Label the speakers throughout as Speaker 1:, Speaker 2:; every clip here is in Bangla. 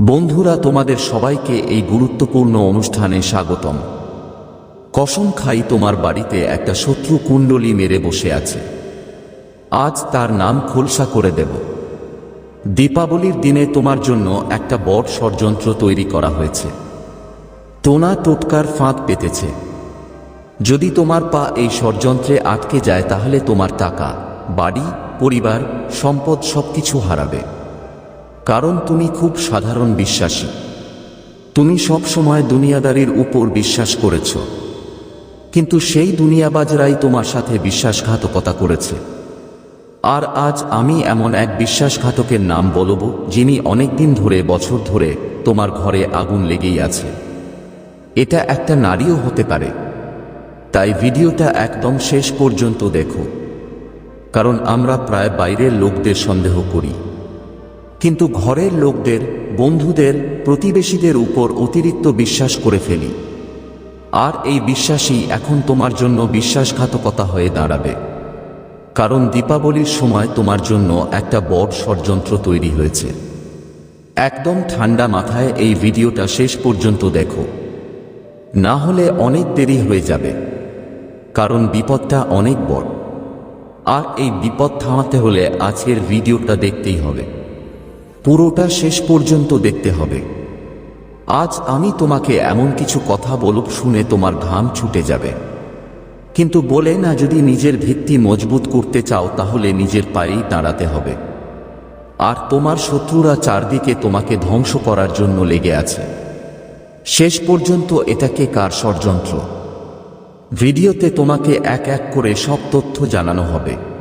Speaker 1: বন্ধুরা, তোমাদের সবাইকে এই গুরুত্বপূর্ণ অনুষ্ঠানে স্বাগতম। কসম খাই, তোমার বাড়িতে একটা শত্রু কুণ্ডলী মেরে বসে আছে। আজ তার নাম খোলসা করে দেব। দীপাবলির দিনে তোমার জন্য একটা বট ষড়যন্ত্র তৈরি করা হয়েছে। টোনা টোটকার ফাঁদ পেতেছে। যদি তোমার পা এই ষড়যন্ত্রে আটকে যায়, তাহলে তোমার টাকা, বাড়ি, পরিবার, সম্পদ সবকিছু হারাবে। কারণ তুমি খুব সাধারণ বিশ্বাসী। তুমি সব সময় দুনিয়াদারির উপর বিশ্বাস করেছ। কিন্তু সেই দুনিয়াবাজরাই তোমার সাথে বিশ্বাসঘাতকতা করেছে। আর আজ আমি এমন এক বিশ্বাসঘাতকের নাম বলব, যিনি অনেকদিন ধরে, বছর ধরে, তোমার ঘরে আগুন লেগেই আছে। এটা একটা নারীও হতে পারে। তাই ভিডিওটা একদম শেষ পর্যন্ত দেখো। কারণ আমরা প্রায় বাইরের লোকদের সন্দেহ করি। কিন্তু ঘরের লোকদের, বন্ধুদের, প্রতিবেশীদের উপর অতিরিক্ত বিশ্বাস করে ফেলি। আর এই বিশ্বাসই এখন তোমার জন্য বিশ্বাসঘাতকতা হয়ে দাঁড়াবে। কারণ দীপাবলির সময় তোমার জন্য একটা বড় ষড়যন্ত্র তৈরি হয়েছে। একদম ঠান্ডা মাথায় এই ভিডিওটা শেষ পর্যন্ত দেখো। না হলে অনেক দেরি হয়ে যাবে। কারণ বিপদটা অনেক বড়। আর এই বিপদ থামাতে হলে আজকের ভিডিওটা দেখতেই হবে। পুরোটা শেষ পর্যন্ত দেখতে হবে। আজ আমি তোমাকে এমন কিছু কথা বলব শুনে তোমার ঘাম ছুটে যাবে। কিন্তু বলে না যদি নিজের ভিত্তি মজবুত করতে চাও তাহলে নিজের পায়েই দাঁড়াতে হবে। আর তোমার শত্রুরা চারদিকে তোমাকে ধ্বংস করার জন্য লেগে আছে। শেষ পর্যন্ত এটাকে কার ষড়যন্ত্র? ভিডিওতে তোমাকে এক এক করে সব তথ্য জানানো হবে।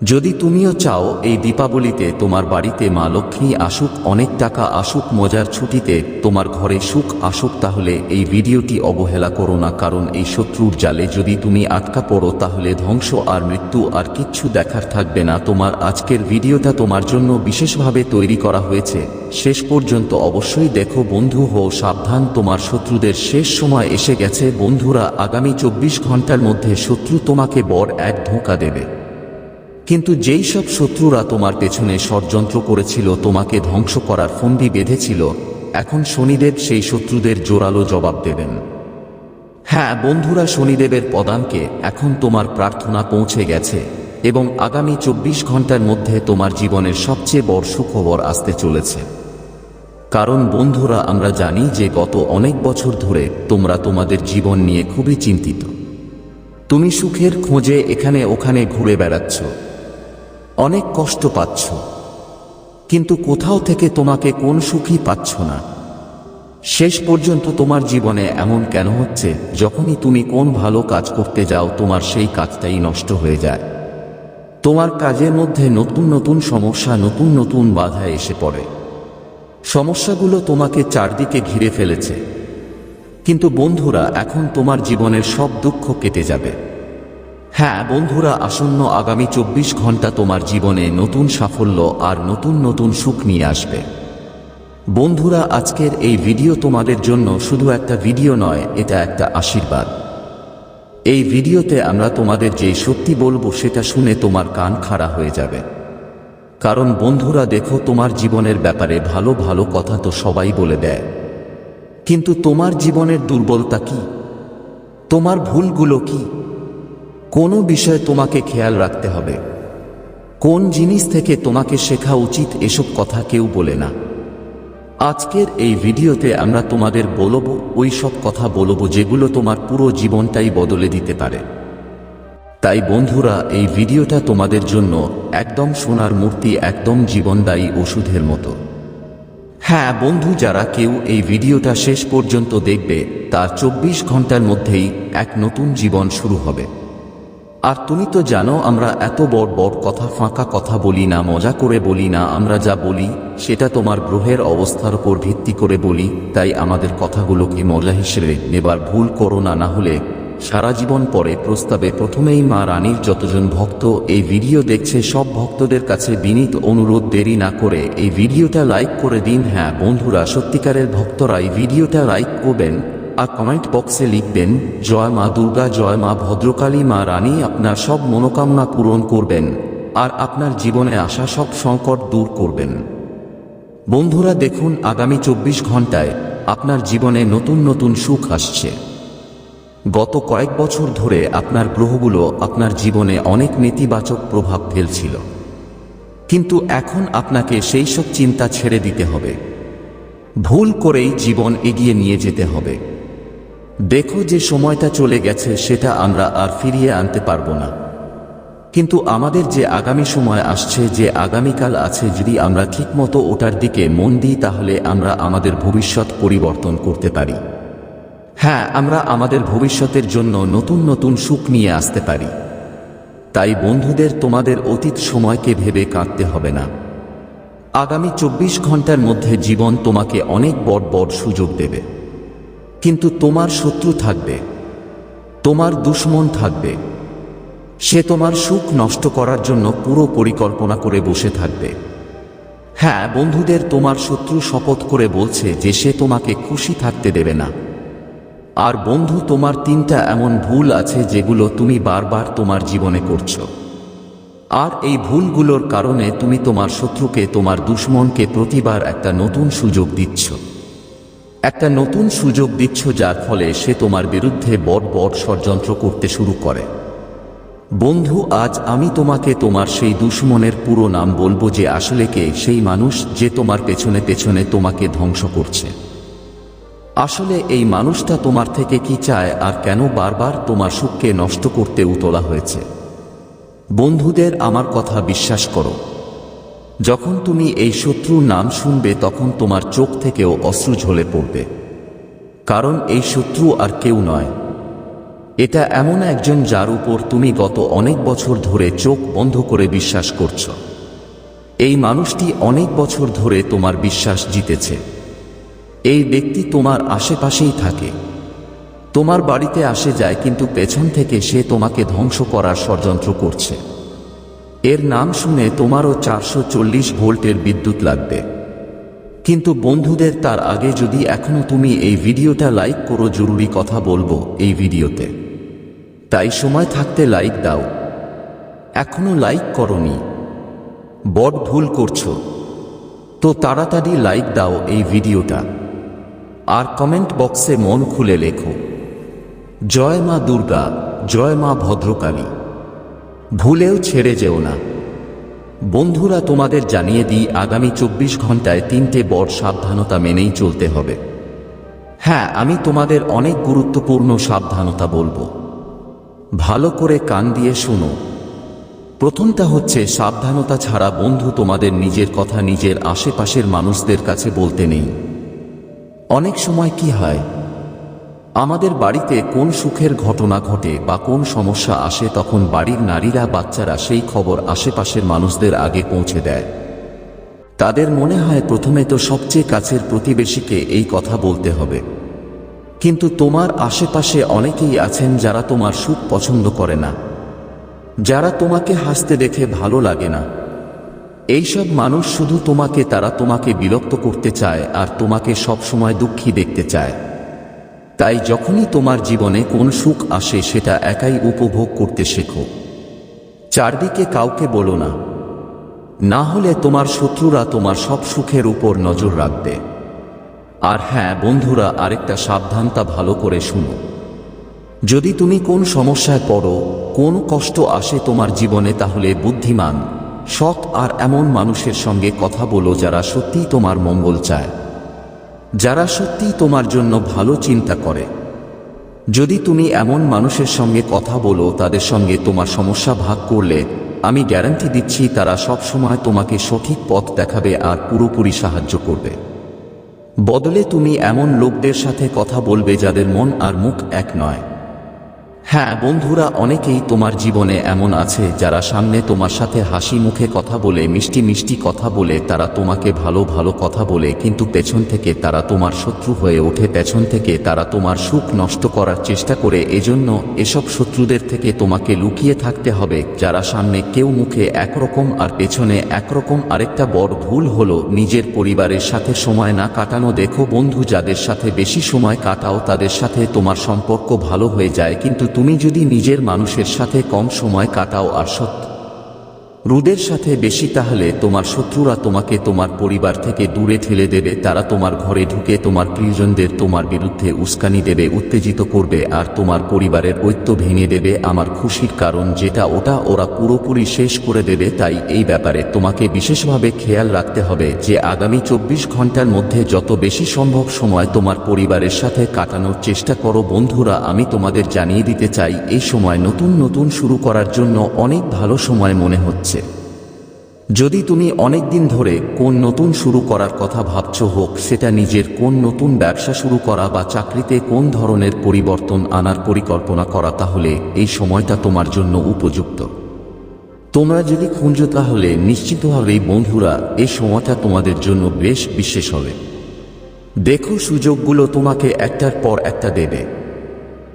Speaker 1: যদি তুমিও চাও, এই দীপাবলিতে তোমার বাড়িতে মা লক্ষ্মী আসুক, অনেক টাকা আসুক, মজার ছুটিতে তোমার ঘরে সুখ আসুক, তাহলে এই ভিডিওটি অবহেলা করো না, কারণ এই শত্রুর জালে যদি তুমি আটকা পড়ো, তাহলে ধ্বংস আর মৃত্যু আর কিচ্ছু দেখার থাকবে না। তোমার আজকের ভিডিওটা তোমার জন্য বিশেষভাবে তৈরি করা হয়েছে। শেষ পর্যন্ত অবশ্যই দেখো বন্ধু, হো, সাবধান, তোমার শত্রুদের শেষ সময় এসে গেছে। বন্ধুরা, আগামী চব্বিশ ঘণ্টার মধ্যে শত্রু তোমাকে বর এক ধোঁকা দেবে। কিন্তু যেই সব শত্রুরা তোমার পেছনে ষড়যন্ত্র করেছিল, তোমাকে ধ্বংস করার ফন্দি বেঁধেছিল, এখন শনিদেব সেই শত্রুদের জোরালো জবাব দেবেন। হ্যাঁ বন্ধুরা, শনিদেবের পদানকে এখন তোমার প্রার্থনা পৌঁছে গেছে, এবং আগামী চব্বিশ ঘণ্টার মধ্যে তোমার জীবনের সবচেয়ে বড় সুখবর আসতে চলেছে। কারণ, বন্ধুরা, আমরা জানি যে গত অনেক বছর ধরে তোমরা তোমাদের জীবন নিয়ে খুবই চিন্তিত। তুমি সুখের খোঁজে এখানে ওখানে ঘুরে বেড়াচ্ছ। অনেক কষ্ট পাচ্ছ। কিন্তু কোথাও থেকে তোমাকে কোন সুখই পাচ্ছ না। শেষ পর্যন্ত তোমার জীবনে এমন কেন হচ্ছে, যখনই তুমি কোন ভালো কাজ করতে যাও, তোমার সেই কাজটাই নষ্ট হয়ে যায়। তোমার কাজের মধ্যে নতুন নতুন সমস্যা, নতুন নতুন বাধা এসে পড়ে। সমস্যাগুলো তোমাকে চারদিকে ঘিরে ফেলেছে। কিন্তু বন্ধুরা, এখন তোমার জীবনের সব দুঃখ কেটে যাবে। হ্যাঁ বন্ধুরা, আসন্ন আগামী চব্বিশ ঘণ্টা তোমার জীবনে নতুন সাফল্য আর নতুন নতুন সুখ নিয়ে আসবে। বন্ধুরা, আজকের এই ভিডিও তোমাদের জন্য শুধু একটা ভিডিও নয়, এটা একটা আশীর্বাদ। এই ভিডিওতে আমরা তোমাদের যে সত্যি বলব সেটা শুনে তোমার কান খাড়া হয়ে যাবে। কারণ বন্ধুরা, দেখো, তোমার জীবনের ব্যাপারে ভালো ভালো কথা তো সবাই বলে দেয়। কিন্তু তোমার জীবনের দুর্বলতা কি? তোমার ভুলগুলো কি? কোনো বিষয়ে তোমাকে খেয়াল রাখতে হবে। কোন জিনিস থেকে তোমাকে শেখা উচিত এসব কথা কেউ বলে না। আজকের এই ভিডিওতে আমরা তোমাদের বলব ওই সব কথা বলব যেগুলো তোমার পুরো জীবনটাই বদলে দিতে পারে। তাই বন্ধুরা, এই ভিডিওটা তোমাদের জন্য একদম সোনার মূর্তি, একদম জীবনদায়ী ওষুধের মতো। হ্যাঁ বন্ধু, যারা কেউ এই ভিডিওটা শেষ পর্যন্ত দেখবে, তার চব্বিশ ঘণ্টার মধ্যেই এক নতুন জীবন শুরু হবে। আর তুমি তো জানো আমরা এত বড় বড় কথা, ফাঁকা কথা বলি না, মজা করে বলি না, আমরা যা বলি সেটা তোমার গ্রহের অবস্থার উপর ভিত্তি করে বলি, তাই আমাদের কথাগুলোকে মজা হিসেবে নেবার ভুল করো না না হলে সারা জীবন পরে প্রস্তাবে প্রথমেই মা রানীর যতজন ভক্ত এই ভিডিও দেখছে, সব ভক্তদের কাছে বিনীত অনুরোধ দেরি না করে এই ভিডিওটা লাইক করে দিন। হ্যাঁ বন্ধুরা, সত্যিকারের ভক্তরা এই ভিডিওটা লাইক করবেন। আর কমেন্ট বক্সে লিখবেন, জয় মা দুর্গা, জয় মা ভদ্রকালী মা রানী, আপনার সব মনোকামনা পূরণ করবেন, আর আপনার জীবনে আসা সব সংকট দূর করবেন। বন্ধুরা, দেখুন আগামী চব্বিশ ঘন্টায় আপনার জীবনে নতুন নতুন সুখ আসছে। গত কয়েক বছর ধরে আপনার গ্রহগুলো আপনার জীবনে অনেক নেতিবাচক প্রভাব ফেলছিল। কিন্তু এখন আপনাকে সেই সব চিন্তা ছেড়ে দিতে হবে। ভুল করেই জীবন এগিয়ে নিয়ে যেতে হবে। দেখো যে সময়টা চলে গেছে, সেটা আমরা আর ফিরিয়ে আনতে পারব না। কিন্তু আমাদের যে আগামী সময় আসছে, যে আগামীকাল আছে, যদি আমরা ঠিকমতো ওটার দিকে মন দিই, তাহলে আমরা আমাদের ভবিষ্যৎ পরিবর্তন করতে পারি। হ্যাঁ আমরা আমাদের ভবিষ্যতের জন্য নতুন নতুন সুখ নিয়ে আসতে পারি। তাই বন্ধুদের, তোমাদের অতীত সময়কে ভেবে কাঁদতে হবে না। আগামী চব্বিশ ঘণ্টার মধ্যে জীবন তোমাকে অনেক বড় বড় সুযোগ দেবে। কিন্তু তোমার শত্রু থাকবে, তোমার দুশ্মন থাকবে। সে তোমার সুখ নষ্ট করার জন্য পুরো পরিকল্পনা করে বসে থাকবে। হ্যাঁ বন্ধুদের তোমার শত্রু শপথ করে বলছে যে সে তোমাকে খুশি থাকতে দেবে না। আর বন্ধু, তোমার তিনটা এমন ভুল আছে যেগুলো তুমি বারবার তোমার জীবনে করছ। আর এই ভুলগুলোর কারণে তুমি তোমার শত্রুকে, তোমার দুশ্মনকে প্রতিবার একটা নতুন সুযোগ দিচ্ছ। একটা নতুন সুযোগ দিচ্ছ যার ফলে সে তোমার বিরুদ্ধে বড় বড় ষড়যন্ত্র করতে শুরু করে। বন্ধু, আজ আমি তোমাকে তোমার সেই দুশ্মনের পুরো নাম বলব যে আসলে কে? সেই মানুষ যে তোমার পেছনে পেছনে তোমাকে ধ্বংস করছে। আসলে এই মানুষটা তোমার থেকে কি চায় আর কেন বারবার তোমার সুখকে নষ্ট করতে উতলা হয়েছে? বন্ধুদের আমার কথা বিশ্বাস করো। যখন তুমি এই শত্রুর নাম শুনবে, তখন তোমার চোখ থেকেও অশ্রু ঝলে পড়বে। কারণ এই শত্রু আর কেউ নয়। এটা এমন একজন যার উপর তুমি গত অনেক বছর ধরে চোখ বন্ধ করে বিশ্বাস করছ। এই মানুষটি অনেক বছর ধরে তোমার বিশ্বাস জিতেছে। এই ব্যক্তি তোমার আশেপাশেই থাকে। তোমার বাড়িতে আসে যায়, কিন্তু পেছন থেকে সে তোমাকে ধ্বংস করার ষড়যন্ত্র করছে। এর নাম শুনে তোমারও চারশো চল্লিশ ভোল্টের বিদ্যুৎ লাগবে। কিন্তু বন্ধুদের তার আগে যদি এখনও তুমি এই ভিডিওটা লাইক করো, জরুরি কথা বলব এই ভিডিওতে। তাই সময় থাকতে লাইক দাও। এখনও লাইক করনি। বড ভুল করছ। তো তাড়াতাড়ি লাইক দাও এই ভিডিওটা। আর কমেন্ট বক্সে মন খুলে লেখো। জয় মা দুর্গা, জয় মা ভদ্রকালী। ভুলেও ছেড়ে যেও না। বন্ধুরা, তোমাদের জানিয়ে দিই, আগামী চব্বিশ ঘন্টায় তিনটে বড় সাবধানতা মেনেই চলতে হবে। হ্যাঁ আমি তোমাদের অনেক গুরুত্বপূর্ণ সাবধানতা বলব। ভালো করে কান দিয়ে শুনো। প্রথমটা হচ্ছে, সাবধানতা ছাড়া বন্ধু তোমাদের নিজের কথা নিজের আশেপাশের মানুষদের কাছে বলতে নেই। অনেক সময় কি হয় আমাদের বাড়িতে কোন সুখের ঘটনা ঘটে বা কোন সমস্যা আসে তখন বাড়ির নারীরা বাচ্চারা সেই খবর আশেপাশের মানুষদের আগে পৌঁছে দেয়। তাদের মনে হয় প্রথমে তো সবচেয়ে কাছের প্রতিবেশীকে এই কথা বলতে হবে। কিন্তু তোমার আশেপাশে অনেকেই আছেন যারা তোমার সুখ পছন্দ করে না। যারা তোমাকে হাসতে দেখে ভালো লাগে না। এইসব মানুষ শুধু তোমাকে, তারা তোমাকে বিরক্ত করতে চায় আর তোমাকে সব সময় দুঃখী দেখতে চায়। তাই যখনই তোমার জীবনে কোন সুখ আসে, সেটা একাই উপভোগ করতে শেখো। চারদিকে কাউকে বলো না। না হলে তোমার শত্রুরা তোমার সব সুখের উপর নজর রাখবে। আর হ্যাঁ বন্ধুরা, আরেকটা সাবধানতা ভালো করে শুনো। যদি তুমি কোন সমস্যায় পড়ো, কোন কষ্ট আসে তোমার জীবনে, তাহলে বুদ্ধিমান, সৎ আর এমন মানুষের সঙ্গে কথা বলো যারা সত্যিই তোমার মঙ্গল চায়। যারা সত্যিই তোমার জন্য ভালো চিন্তা করে। যদি তুমি এমন মানুষের সঙ্গে কথা বলো, তাদের সঙ্গে তোমার সমস্যা ভাগ করলে, আমি গ্যারান্টি দিচ্ছি তারা সব সময় তোমাকে সঠিক পথ দেখাবে আর পুরোপুরি সাহায্য করবে। বদলে তুমি এমন লোকদের সাথে কথা বলবে যাদের মন আর মুখ এক নয়। হ্যাঁ বন্ধুরা, অনেকেই তোমার জীবনে এমন আছে যারা সামনে তোমার সাথে হাসি মুখে কথা বলে, মিষ্টি মিষ্টি কথা বলে, তারা তোমাকে ভালো ভালো কথা বলে, কিন্তু পেছন থেকে তারা তোমার শত্রু হয়ে ওঠে, পেছন থেকে তারা তোমার সুখ নষ্ট করার চেষ্টা করে, এজন্য এসব শত্রুদের থেকে তোমাকে লুকিয়ে থাকতে হবে, যারা সামনে কেউ মুখে একরকম আর পেছনে একরকম আরেকটা বড় ভুল হলো, নিজের পরিবারের সাথে সময় না কাটানো। দেখো বন্ধু, যাদের সাথে বেশি সময় কাটাও, তাদের সাথে তোমার সম্পর্ক ভালো হয়ে যায়, কিন্তু তুমি যদি নিজের মানুষের সাথে কম সময় কাটাও আর সত্য রুদের সাথে বেশি তাহলে তোমার শত্রুরা তোমাকে তোমার পরিবার থেকে দূরে ঠেলে দেবে, তারা তোমার ঘরে ঢুকে তোমার প্রিয়জনদের তোমার বিরুদ্ধে উস্কানি দেবে, উত্তেজিত করবে আর তোমার পরিবারের ঐক্য ভেঙে দেবে। আমার খুশির কারণ যেটা ওটা ওরা পুরোপুরি শেষ করে দেবে, তাই এই ব্যাপারে তোমাকে বিশেষভাবে খেয়াল রাখতে হবে যে আগামী চব্বিশ ঘণ্টার মধ্যে যত বেশি সম্ভব সময় তোমার পরিবারের সাথে কাটানোর চেষ্টা করো। বন্ধুরা, আমি তোমাদের জানিয়ে দিতে চাই, এই সময় নতুন নতুন শুরু করার জন্য অনেক ভালো সময় মনে হচ্ছে। যদি তুমি অনেক দিন ধরে কোন নতুন শুরু করার কথা ভাবছ হোক, সেটা নিজের কোন নতুন ব্যবসা শুরু করা বা চাকরিতে কোন ধরনের পরিবর্তন আনার পরিকল্পনা করা, তাহলে এই সময়টা তোমার জন্য উপযুক্ত। তোমরা যদি খুঁজো, তাহলে নিশ্চিতভাবেই বন্ধুরা এই সময়টা তোমাদের জন্য বেশ বিশেষ হবে। দেখো সুযোগগুলো তোমাকে একটার পর একটা দেবে।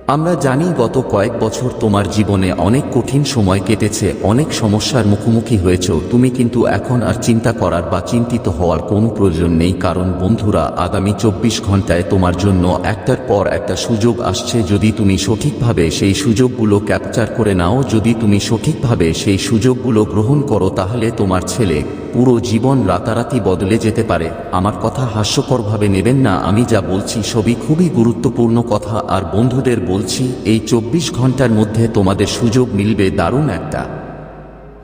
Speaker 1: আমরা জানি গত কয়েক বছর তোমার জীবনে অনেক কঠিন সময় কেটেছে, অনেক সমস্যার মুখোমুখি হয়েছ, তুমি কিন্তু এখন আর চিন্তা করার বা চিন্তিত হওয়ার কোনো প্রয়োজন নেই, কারণ বন্ধুরা, আগামী চব্বিশ ঘন্টায় তোমার জন্য একটার পর একটা সুযোগ আসছে, যদি তুমি সঠিকভাবে সেই সুযোগগুলো ক্যাপচার করে নাও, যদি তুমি সঠিকভাবে সেই সুযোগগুলো গ্রহণ করো, তাহলে তোমার ছেলে পুরো জীবন রাতারাতি বদলে যেতে পারে। আমার কথা হাস্যকরভাবে নেবেন না, আমি যা বলছি সবই খুবই গুরুত্বপূর্ণ কথা, আর বন্ধুদের বলছি, এই চব্বিশ ঘণ্টার মধ্যে তোমাদের সুযোগ মিলবে দারুণ একটা।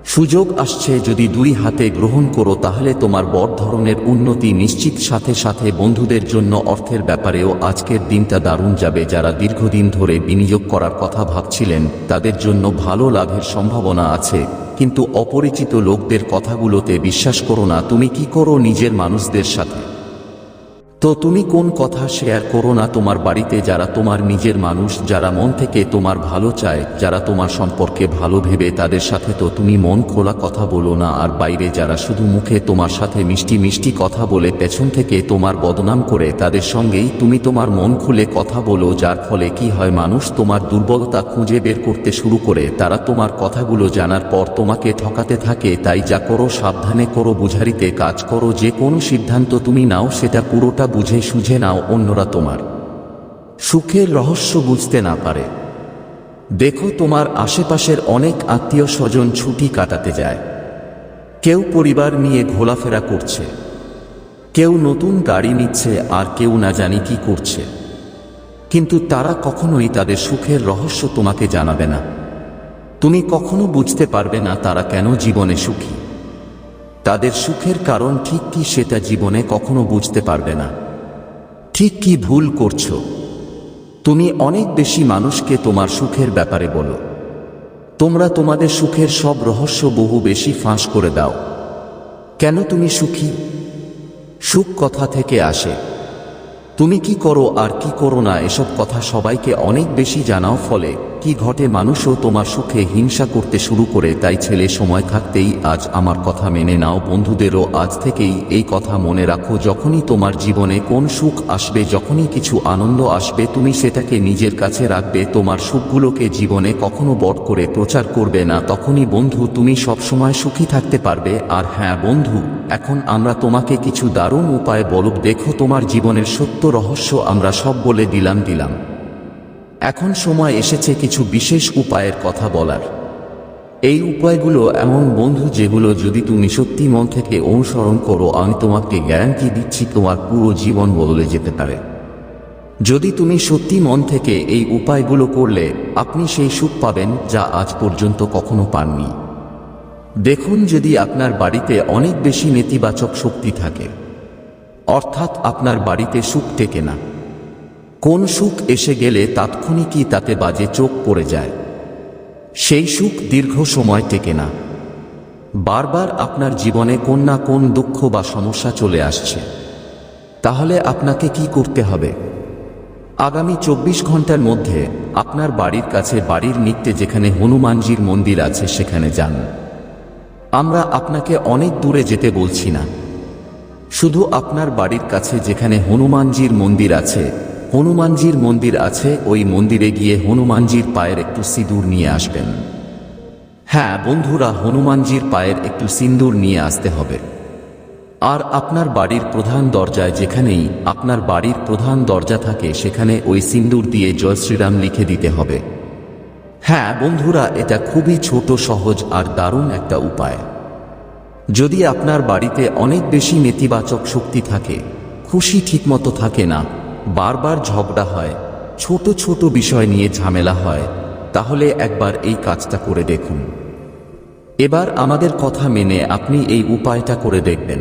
Speaker 1: সুযোগ আসছে যদি দুই হাতে গ্রহণ করো, তাহলে তোমার বড় ধরনের উন্নতি নিশ্চিত সাথে সাথে বন্ধুদের জন্য অর্থের ব্যাপারেও আজকের দিনটা দারুণ যাবে। যারা দীর্ঘদিন ধরে বিনিয়োগ করার কথা ভাবছিলেন, তাদের জন্য ভালো লাভের সম্ভাবনা আছে। কিন্তু অপরিচিত লোকদের কথাগুলোতে বিশ্বাস করো না, তুমি কি করো নিজের মানুষদের সাথে? তো তুমি কোন কথা শেয়ার করো না তোমার বাড়িতে যারা তোমার নিজের মানুষ, যারা মন থেকে তোমার ভালো চায়, যারা তোমার সম্পর্কে ভালো ভেবে তাদের সাথে তো তুমি মন খোলা কথা বলো না, আর বাইরে যারা শুধু মুখে তোমার সাথে মিষ্টি মিষ্টি কথা বলে পেছন থেকে তোমার বদনাম করে তাদের সঙ্গেই তুমি তোমার মন খুলে কথা বলো, যার ফলে কি হয় মানুষ তোমার দুর্বলতা খুঁজে বের করতে শুরু করে। তারা তোমার কথাগুলো জানার পর তোমাকে ঠকাতে থাকে, তাই যা করো সাবধানে করো, বুঝারিতে কাজ করো, যে কোনো সিদ্ধান্ত তুমি নাও, সেটা পুরোটা বুঝে সুঝে নাও অন্যরা তোমার। সুখের রহস্য বুঝতে না পারে। দেখো তোমার আশেপাশের অনেক আত্মীয় স্বজন ছুটি কাটাতে যায়। কেউ পরিবার নিয়ে ঘোলাফেরা করছে। কেউ নতুন গাড়ি নিচ্ছে আর কেউ না জানি কি করছে। কিন্তু তারা কখনোই তাদের সুখের রহস্য তোমাকে জানাবে না। তুমি কখনো বুঝতে পারবে না তারা কেন জীবনে সুখী। তাদের সুখের কারণ ঠিক কি সেটা জীবনে কখনো বুঝতে পারবে না। ঠিক কি ভুল করছ? তুমি অনেক বেশি মানুষকে তোমার সুখের ব্যাপারে বলো। তোমরা তোমাদের সুখের সব রহস্য বহু বেশি ফাঁস করে দাও। কেন তুমি সুখী? সুখ কথা থেকে আসে। তুমি কি করো আর কি করো না এসব কথা সবাইকে অনেক বেশি জানাও ফলে কি ঘটে মানুষও তোমার সুখে হিংসা করতে শুরু করে, তাই ছেলে সময় থাকতেই আজ আমার কথা মেনে নাও। বন্ধুদেরও আজ থেকেই এই কথা মনে রাখো, যখনই তোমার জীবনে কোন সুখ আসবে, যখনই কিছু আনন্দ আসবে, তুমি সেটাকে নিজের কাছে রাখবে। তোমার সুখগুলোকে জীবনে কখনো বড় করে প্রচার করবে না, তখনই বন্ধু তুমি সবসময় সুখী থাকতে পারবে। আর হ্যাঁ বন্ধু, এখন আমরা তোমাকে কিছু দারুণ উপায় বলব দেখো তোমার জীবনের সত্য রহস্য আমরা সব বলে দিলাম দিলাম। এখন সময় এসেছে কিছু বিশেষ উপায়ের কথা বলার। এই উপায়গুলো এমন বন্ধু যেগুলো যদি তুমি সত্যি মন থেকে অনুসরণ করো, আমি তোমাকে গ্যারান্টি দিচ্ছি তোমার পুরো জীবন বদলে যেতে পারে। যদি তুমি সত্যি মন থেকে এই উপায়গুলো করলে, আপনি সেই সুখ পাবেন যা আজ পর্যন্ত কখনো পাননি। দেখুন যদি আপনার বাড়িতে অনেক বেশি নেতিবাচক শক্তি থাকে, অর্থাৎ আপনার বাড়িতে সুখ টেকে না। কোন সুখ এসে গেলে তাৎক্ষণিকই তাতে বাজে চোখ পড়ে যায়। সেই সুখ দীর্ঘ সময় টেকে না। বারবার আপনার জীবনে কোন না কোন দুঃখ বা সমস্যা চলে আসছে। তাহলে আপনাকে কি করতে হবে? আগামী চব্বিশ ঘণ্টার মধ্যে আপনার বাড়ির কাছে বাড়ির নিকটে যেখানে হনুমানজির মন্দির আছে সেখানে যান। আমরা আপনাকে অনেক দূরে যেতে বলছি না। শুধু আপনার বাড়ির কাছে যেখানে হনুমানজির মন্দির আছে হনুমানজির মন্দির আছে, ওই মন্দিরে গিয়ে হনুমানজির পায়ের একটু সিঁদুর নিয়ে আসবেন। হ্যাঁ বন্ধুরা, হনুমানজির পায়ের একটু সিন্দুর নিয়ে আসতে হবে। আর আপনার বাড়ির প্রধান দরজায় যেখানেই আপনার বাড়ির প্রধান দরজা থাকে, সেখানে ওই সিন্দুর দিয়ে জয় শ্রীরাম লিখে দিতে হবে। হ্যাঁ বন্ধুরা, এটা খুবই ছোট, সহজ আর দারুণ একটা উপায়। যদি আপনার বাড়িতে অনেক বেশি নেতিবাচক শক্তি থাকে, খুশি ঠিকমতো থাকে না বারবার ঝগড়া হয়, ছোট ছোট বিষয় নিয়ে ঝামেলা হয়, তাহলে একবার এই কাজটা করে দেখুন। এবার আমাদের কথা মেনে আপনি এই উপায়টা করে দেখবেন।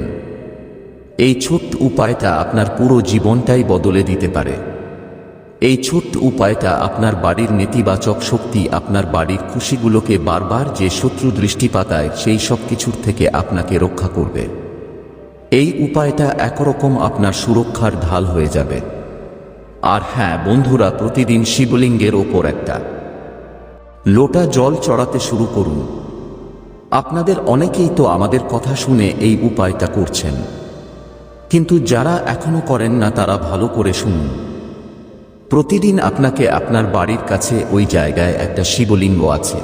Speaker 1: এই ছোট্ট উপায়টা আপনার পুরো জীবনটাই বদলে দিতে পারে। এই ছোট্ট উপায়টা আপনার বাড়ির নেতিবাচক শক্তি, আপনার বাড়ির খুশিগুলোকে বারবার যে শত্রু দৃষ্টিপাতায়, সেই সব কিছুর থেকে আপনাকে রক্ষা করবে। এই উপায়টা একরকম আপনার সুরক্ষার ঢাল হয়ে যাবে। আর হ্যাঁ বন্ধুরা, প্রতিদিন শিবলিঙ্গের ওপর একটা। লোটা জল চড়াতে শুরু করুন। আপনাদের অনেকেই তো আমাদের কথা শুনে এই উপায়টা করছেন। কিন্তু যারা এখনও করেন না, তারা ভালো করে শুনুন। প্রতিদিন আপনাকে আপনার বাড়ির কাছে ওই জায়গায় একটা শিবলিঙ্গ আছে।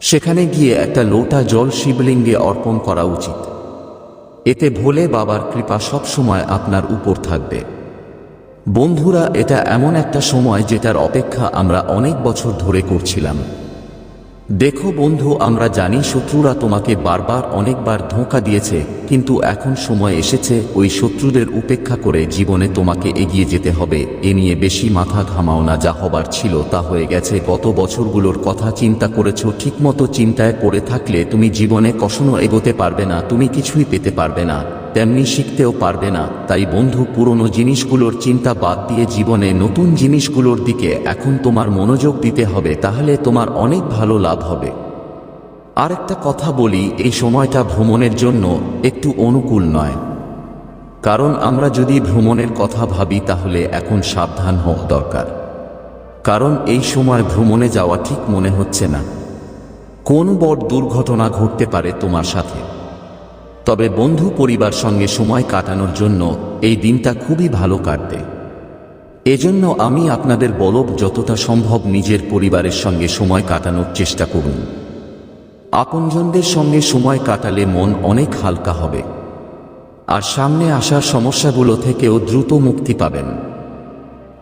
Speaker 1: সেখানে গিয়ে একটা লোটা জল শিবলিঙ্গে অর্পণ করা উচিত। এতে ভোলে বাবার কৃপা সবসময় আপনার উপর থাকবে। বন্ধুরা, এটা এমন একটা সময় যেটার অপেক্ষা আমরা অনেক বছর ধরে করছিলাম। দেখো বন্ধু, আমরা জানি শত্রুরা তোমাকে বারবার অনেকবার ধোঁকা দিয়েছে, কিন্তু এখন সময় এসেছে ওই শত্রুদের উপেক্ষা করে জীবনে তোমাকে এগিয়ে যেতে হবে। এ নিয়ে বেশি মাথা ঘামাও না, যা হবার ছিল তা হয়ে গেছে। গত বছরগুলোর কথা চিন্তা করেছ, ঠিকমতো চিন্তায় পড়ে থাকলে তুমি জীবনে কখনো এগোতে পারবে না, তুমি কিছুই পেতে পারবে না। তেমনি শিখতেও পারবে না। তাই বন্ধু, পুরনো জিনিসগুলোর চিন্তা বাদ দিয়ে জীবনে নতুন জিনিসগুলোর দিকে এখন তোমার মনোযোগ দিতে হবে, তাহলে তোমার অনেক ভালো লাভ হবে। আর একটা কথা বলি, এই সময়টা ভ্রমণের জন্য একটু অনুকূল নয়। কারণ আমরা যদি ভ্রমণের কথা ভাবি, তাহলে এখন সাবধান হওয়া দরকার। কারণ এই সময় ভ্রমণে যাওয়া ঠিক মনে হচ্ছে না। কোন বড় দুর্ঘটনা ঘটতে পারে তোমার সাথে? তবে বন্ধু পরিবার সঙ্গে সময় কাটানোর জন্য এই দিনটা খুবই ভালো কাটবে এজন্য আমি আপনাদের বলব যতটা সম্ভব নিজের পরিবারের সঙ্গে সময় কাটানোর চেষ্টা করুন। আপনজনদের সঙ্গে সময় কাটালে মন অনেক হালকা হবে। আর সামনে আসার সমস্যাগুলো থেকেও দ্রুত মুক্তি পাবেন।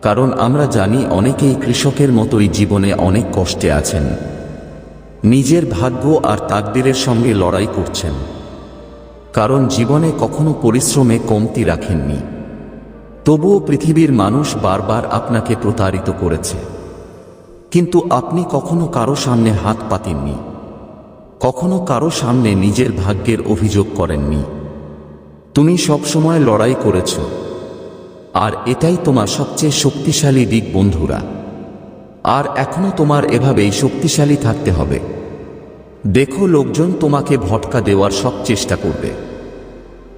Speaker 1: কারণ আমরা জানি অনেকেই কৃষকের মতোই জীবনে অনেক কষ্টে আছেন। নিজের ভাগ্য আর তাকদিরের সঙ্গে লড়াই করছেন। কারণ জীবনে কখনো পরিশ্রমে কমতি রাখেননি। তবুও পৃথিবীর মানুষ বারবার আপনাকে প্রতারিত করেছে। কিন্তু আপনি কখনো কারও সামনে হাত পাতেননি। কখনো কারও সামনে নিজের ভাগ্যের অভিযোগ করেননি। তুমি সবসময় লড়াই করেছ। আর এটাই তোমার সবচেয়ে শক্তিশালী দিক, বন্ধুরা। আর এখনও তোমার এভাবেই শক্তিশালী থাকতে হবে। দেখো লোকজন তোমাকে ভটকা দেওয়ার সব চেষ্টা করবে।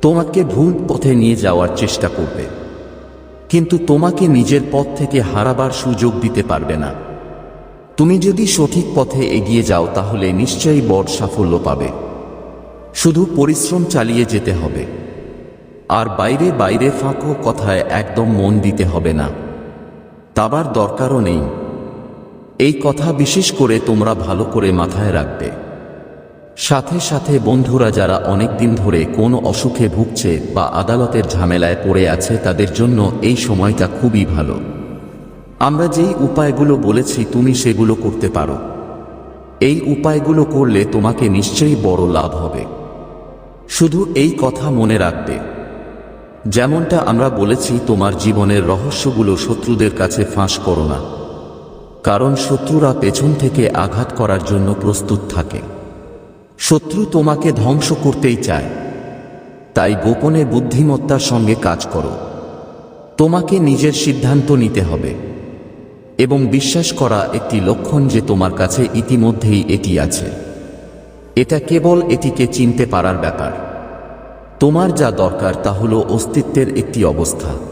Speaker 1: তোমাকে ভুল পথে নিয়ে যাওয়ার চেষ্টা করবে। কিন্তু তোমাকে নিজের পথ থেকে হারাবার সুযোগ দিতে পারবে না। তুমি যদি সঠিক পথে এগিয়ে যাও তাহলে নিশ্চয়ই বড় সাফল্য পাবে। শুধু পরিশ্রম চালিয়ে যেতে হবে। আর বাইরে বাইরে ফাঁকো কথায় একদম মন দিতে হবে না। তাবার দরকারও নেই। এই কথা বিশেষ করে তোমরা ভালো করে মাথায় রাখবে। সাথে সাথে বন্ধুরা যারা অনেক দিন ধরে কোনো অসুখে ভুগছে বা আদালতের ঝামেলায় পড়ে আছে তাদের জন্য এই সময়টা খুবই ভালো। আমরা যেই উপায়গুলো বলেছি তুমি সেগুলো করতে পারো। এই উপায়গুলো করলে তোমাকে নিশ্চয়ই বড় লাভ হবে। শুধু এই কথা মনে রাখবে। যেমনটা আমরা বলেছি তোমার জীবনের রহস্যগুলো শত্রুদের কাছে ফাঁস করো না। কারণ শত্রুরা পেছন থেকে আঘাত করার জন্য প্রস্তুত থাকে। শত্রু তোমাকে ধ্বংস করতেই চায়। তাই গোপনে বুদ্ধিমত্তার সঙ্গে কাজ করো। তোমাকে নিজের সিদ্ধান্ত নিতে হবে এবং বিশ্বাস করা একটি লক্ষণ যে তোমার কাছে ইতিমধ্যেই এটি আছে। এটা কেবল এটিকে চিনতে পারার ব্যাপার। তোমার যা দরকার তা হল অস্তিত্বের একটি অবস্থা।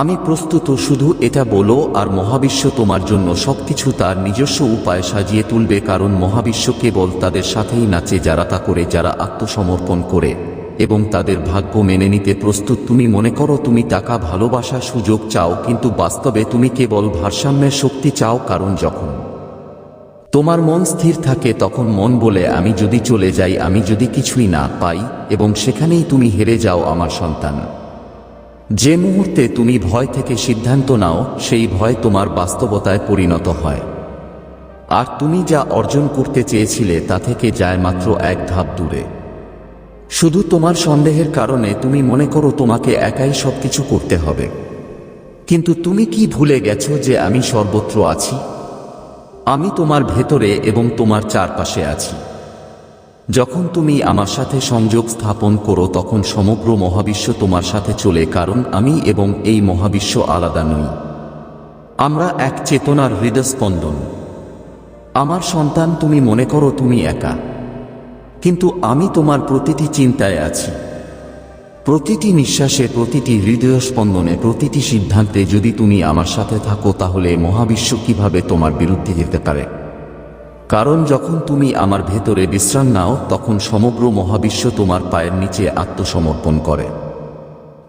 Speaker 1: আমি প্রস্তুত, শুধু এটা বলো আর মহাবিশ্ব তোমার জন্য সবকিছু তার নিজস্ব উপায় সাজিয়ে তুলবে, কারণ মহাবিশ্ব কেবল তাদের সাথেই নাচে যারা তা করে, যারা আত্মসমর্পণ করে, এবং তাদের ভাগ্য মেনে নিতে প্রস্তুত। তুমি মনে করো তুমি টাকা ভালোবাসা সুযোগ চাও, কিন্তু বাস্তবে তুমি কেবল ভারসাম্যের শক্তি চাও, কারণ যখন তোমার মন স্থির থাকে, তখন মন বলে, আমি যদি চলে যাই, আমি যদি কিছুই না পাই, এবং সেখানেই তুমি হেরে যাও আমার সন্তান। যে মুহূর্তে তুমি ভয় থেকে সিদ্ধান্ত নাও, সেই ভয় তোমার বাস্তবতায় পরিণত হয়। আর তুমি যা অর্জন করতে চেয়েছিলে, তা থেকে যায় মাত্র এক ধাপ দূরে। শুধু তোমার সন্দেহের কারণে তুমি মনে করো তোমাকে একাই সবকিছু করতে হবে। কিন্তু তুমি কি ভুলে গেছো যে আমি সর্বত্র আছি? আমি তোমার ভেতরে এবং তোমার চারপাশে আছি। যখন তুমি আমার সাথে সংযোগ স্থাপন করো, তখন সমগ্র মহাবিশ্ব তোমার সাথে চলে, কারণ আমি এবং এই মহাবিশ্ব আলাদা নই। আমরা এক চেতনার হৃদস্পন্দন। আমার সন্তান, তুমি মনে করো তুমি একা। কিন্তু আমি তোমার প্রতিটি চিন্তায় আছি। প্রতিটি নিঃশ্বাসে, প্রতিটি হৃদয় স্পন্দনে প্রতিটি সিদ্ধান্তে যদি তুমি আমার সাথে থাকো, তাহলে মহাবিশ্ব কীভাবে তোমার বিরুদ্ধে যেতে পারে? কারণ যখন তুমি আমার ভেতরে বিশ্রাম নাও, তখন সমগ্র মহাবিশ্ব তোমার পায়ের নিচে আত্মসমর্পণ করে।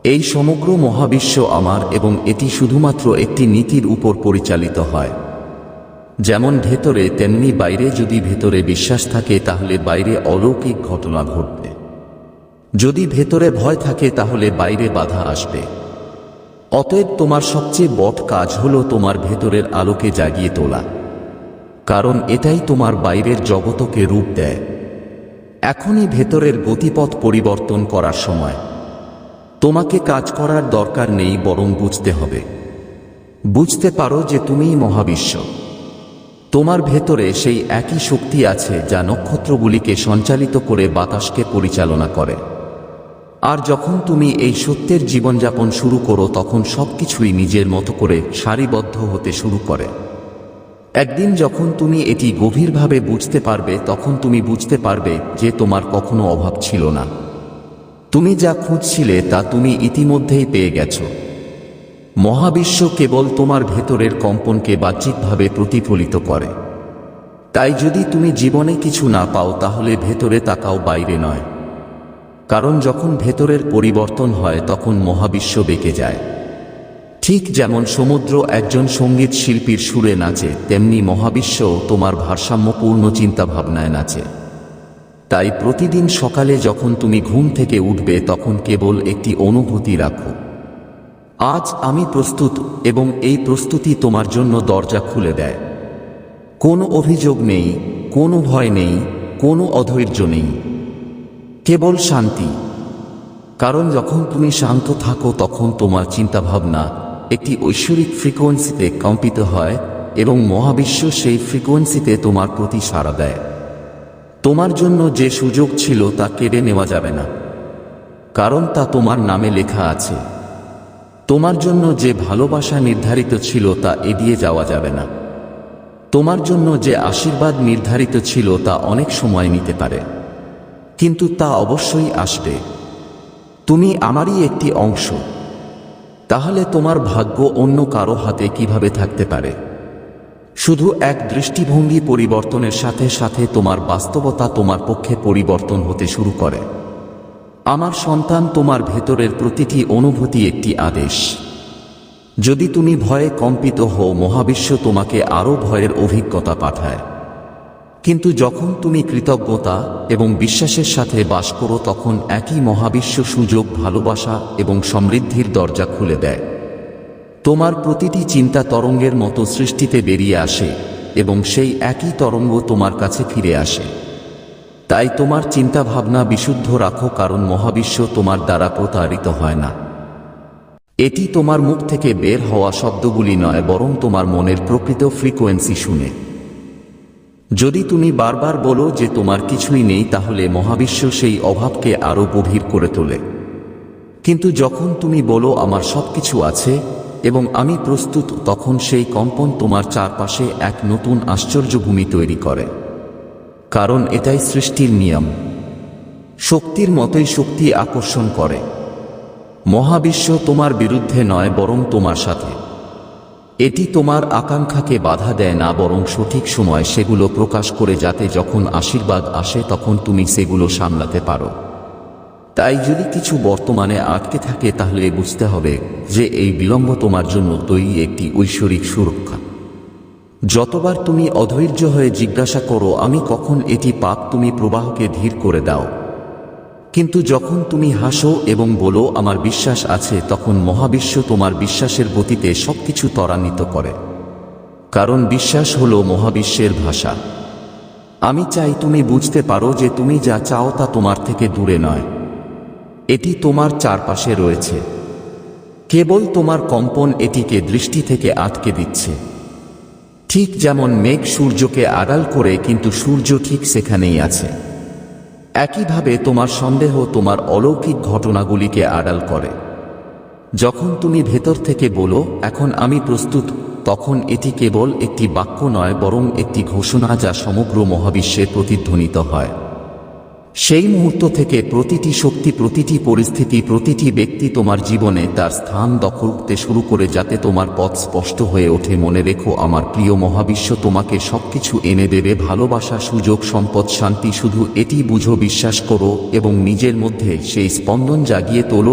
Speaker 1: এই সমগ্র মহাবিশ্ব আমার এবং এটি শুধুমাত্র একটি নীতির উপর পরিচালিত হয়। যেমন ভেতরে, তেমনি বাইরে যদি ভেতরে বিশ্বাস থাকে, তাহলে বাইরে অলৌকিক ঘটনা ঘটবে। যদি ভেতরে ভয় থাকে, তাহলে বাইরে বাধা আসবে। অতএব তোমার সবচেয়ে বট কাজ হলো তোমার ভেতরের আলোকে জাগিয়ে তোলা। কারণ এটাই তোমার বাইরের জগতকে রূপ দেয়। এখনই ভেতরের গতিপথ পরিবর্তন করার সময়। তোমাকে কাজ করার দরকার নেই, বরং বুঝতে হবে। বুঝতে পারো যে তুমিই মহাবিশ্ব। তোমার ভেতরে সেই একই শক্তি আছে যা নক্ষত্রগুলিকে সঞ্চালিত করে বাতাসকে পরিচালনা করে। আর যখন তুমি এই সত্যের জীবনযাপন শুরু করো, তখন সবকিছুই নিজের মতো করে সারিবদ্ধ হতে শুরু করে। একদিন যখন তুমি এটি গভীরভাবে বুঝতে পারবে, তখন তুমি বুঝতে পারবে যে তোমার কখনো অভাব ছিল না। তুমি যা খুঁজছিলে তা তুমি ইতিমধ্যেই পেয়ে গেছ। মহাবিশ্ব কেবল তোমার ভেতরের কম্পনকে বাহ্যিকভাবে প্রতিফলিত করে। তাই যদি তুমি জীবনে কিছু না পাও, তাহলে ভেতরে তাকাও, বাইরে নয়। কারণ যখন ভেতরের পরিবর্তন হয়, তখন মহাবিশ্ব বেঁকে যায়। ঠিক যেমন সমুদ্র একজন সংগীত শিল্পীর সুরে নাচে, তেমনি মহাবিশ্ব তোমার ভারসাম্যপূর্ণ চিন্তাভাবনায় নাচে। তাই প্রতিদিন সকালে যখন তুমি ঘুম থেকে উঠবে, তখন কেবল একটি অনুভূতি রাখো। আজ আমি প্রস্তুত এবং এই প্রস্তুতি তোমার জন্য দরজা খুলে দেয়। কোনো অভিযোগ নেই, কোনো ভয় নেই, কোনো অধৈর্য নেই। কেবল শান্তি। কারণ যখন তুমি শান্ত থাকো, তখন তোমার চিন্তাভাবনা একটি ঐশ্বরিক ফ্রিকোয়েন্সিতে কম্পিত হয় এবং মহাবিশ্ব সেই ফ্রিকোয়েন্সিতে তোমার প্রতি সাড়া দেয়। তোমার জন্য যে সুযোগ ছিল তা কেড়ে নেওয়া যাবে না, কারণ তা তোমার নামে লেখা আছে। তোমার জন্য যে ভালোবাসা নির্ধারিত ছিল তা এড়িয়ে যাওয়া যাবে না। তোমার জন্য যে আশীর্বাদ নির্ধারিত ছিল তা অনেক সময় নিতে পারে, কিন্তু তা অবশ্যই আসবে। তুমি আমারই একটি অংশ। তাহলে তোমার ভাগ্য অন্য কারও হাতে কীভাবে থাকতে পারে? শুধু এক দৃষ্টিভঙ্গি পরিবর্তনের সাথে সাথে তোমার বাস্তবতা তোমার পক্ষে পরিবর্তন হতে শুরু করে। আমার সন্তান তোমার ভেতরের প্রতিটি অনুভূতি একটি আদেশ। যদি তুমি ভয়ে কম্পিত হও, মহাবিশ্ব তোমাকে আরও ভয়ের অভিজ্ঞতা পাঠায়। কিন্তু যখন তুমি কৃতজ্ঞতা এবং বিশ্বাসের সাথে বাস করো, তখন একই মহাবিশ্ব সুযোগ, ভালোবাসা এবং সমৃদ্ধির দরজা খুলে দেয়। তোমার প্রতিটি চিন্তা তরঙ্গের মতো সৃষ্টিতে বেরিয়ে আসে এবং সেই একই তরঙ্গ তোমার কাছে ফিরে আসে। তাই তোমার চিন্তা ভাবনা বিশুদ্ধ রাখো, কারণ মহাবিশ্ব তোমার দ্বারা প্রতারিত হয় না। এটি তোমার মুখ থেকে বের হওয়া শব্দগুলি নয়, বরং তোমার মনের প্রকৃত ফ্রিকোয়েন্সি শুনে। যদি তুমি বারবার বলো যে তোমার কিছুই নেই, তাহলে মহাবিশ্ব সেই অভাবকে আরও গভীর করে তোলে। কিন্তু যখন তুমি বলো আমার সবকিছু আছে এবং আমি প্রস্তুত, তখন সেই কম্পন তোমার চারপাশে এক নতুন আশ্চর্যভূমি তৈরি করে। কারণ এটাই সৃষ্টির নিয়ম। শক্তির মতোই শক্তি আকর্ষণ করে। মহাবিশ্ব তোমার বিরুদ্ধে নয়, বরং তোমার সাথে। এটি তোমার আকাঙ্ক্ষাকে বাধা দেয় না, বরং সঠিক সময় সেগুলো প্রকাশ করে যাতে যখন আশীর্বাদ আসে তখন তুমি সেগুলো সামলাতে পারো। তাই যদি কিছু বর্তমানে আটকে থাকে তাহলে বুঝতে হবে যে এই বিলম্ব তোমার জন্য তৈরি একটি ঐশ্বরিক সুরক্ষা। যতবার তুমি অধৈর্য হয়ে জিজ্ঞাসা করো, আমি কখন এটি পাপ তুমি প্রবাহকে ধীর করে দাও। কিন্তু যখন তুমি হাসো এবং বলো, আমার বিশ্বাস আছে, তখন মহাবিশ্ব তোমার বিশ্বাসের গতিতে সবকিছু ত্বরান্বিত করে। কারণ বিশ্বাস হলো মহাবিশ্বের ভাষা। আমি চাই তুমি বুঝতে পারো যে তুমি যা চাও তা তোমার থেকে দূরে নয়। এটি তোমার চারপাশে রয়েছে। কেবল তোমার কম্পন এটিকে দৃষ্টি থেকে আটকে দিচ্ছে। ঠিক যেমন মেঘ সূর্যকে আড়াল করে, কিন্তু সূর্য ঠিক সেখানেই আছে। একইভাবে তোমার সন্দেহ তোমার অলৌকিক ঘটনাগুলিকে আড়াল করে। যখন তুমি ভেতর থেকে বলো, এখন আমি প্রস্তুত, তখন এটি কেবল একটি বাক্য নয়, বরং একটি ঘোষণা যা সমগ্র মহাবিশ্বে প্রতিধ্বনিত হয়। সেই মুহূর্ত থেকে প্রতিটি শক্তি, প্রতিটি পরিস্থিতি, প্রতিটি ব্যক্তি তোমার জীবনে তার স্থান দখল করতে শুরু করে যাতে তোমার পথ স্পষ্ট হয়ে ওঠে। মনে রেখো, আমার প্রিয় মহাবিশ্ব তোমাকে সবকিছু এনে দেবে। ভালোবাসা, সুযোগ, সম্পদ, শান্তি, শুধু এটি বুঝো, বিশ্বাস করো এবং নিজের মধ্যে সেই স্পন্দন জাগিয়ে তোলো।